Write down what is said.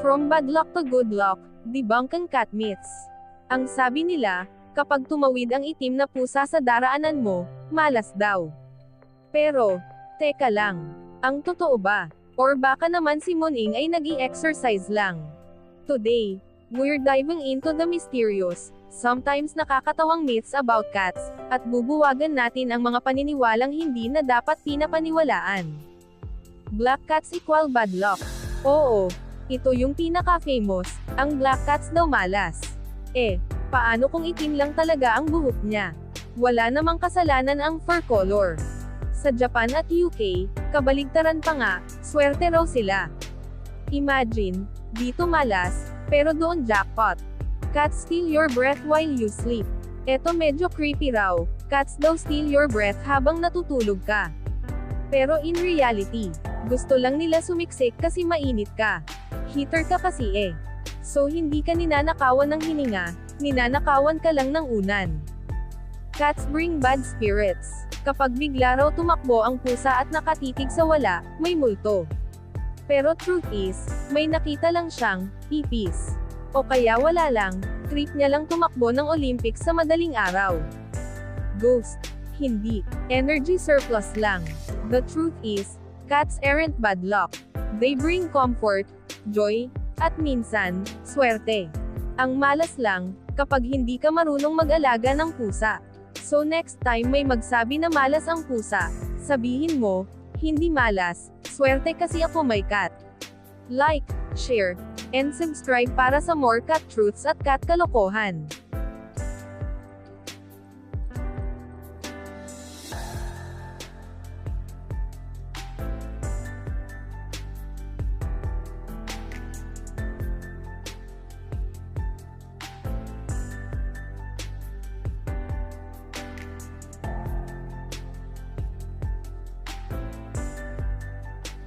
From bad luck to good luck, debunking cat myths. Ang sabi nila, kapag tumawid ang itim na pusa sa daraanan mo, malas daw. Pero, teka lang, ang totoo ba? Or baka naman si Moning ay nag exercise lang? Today, we're diving into the mysterious, sometimes nakakatawang myths about cats, at bubuwagan natin ang mga paniniwalang hindi na dapat pinapaniwalaan. Black cats equal bad luck. Oo, ito yung pinaka-famous, ang black cats daw malas. Eh, paano kung itim lang talaga ang buhok niya? Wala namang kasalanan ang fur color. Sa Japan at UK, kabaligtaran pa nga, swerte raw sila. Imagine, dito malas, pero doon jackpot. Cats steal your breath while you sleep. Eto medyo creepy raw, cats daw steal your breath habang natutulog ka. Pero in reality, gusto lang nila sumiksik kasi mainit ka. Heater ka kasi eh. So hindi ka ninanakawan ng hininga, ninanakawan ka lang ng unan. Cats bring bad spirits. Kapag bigla raw tumakbo ang pusa at nakatitig sa wala, may multo. Pero truth is, may nakita lang siyang, ipis. O kaya wala lang, trip niya lang tumakbo ng Olympics sa madaling araw. Ghost. Hindi. Energy surplus lang. The truth is, cats aren't bad luck. They bring comfort, joy, at minsan, swerte. Ang malas lang, kapag hindi ka marunong mag-alaga ng pusa. So next time may magsabi na malas ang pusa, sabihin mo, hindi malas, swerte kasi ako may cat. Like, share, and subscribe para sa more cat truths at cat kalokohan.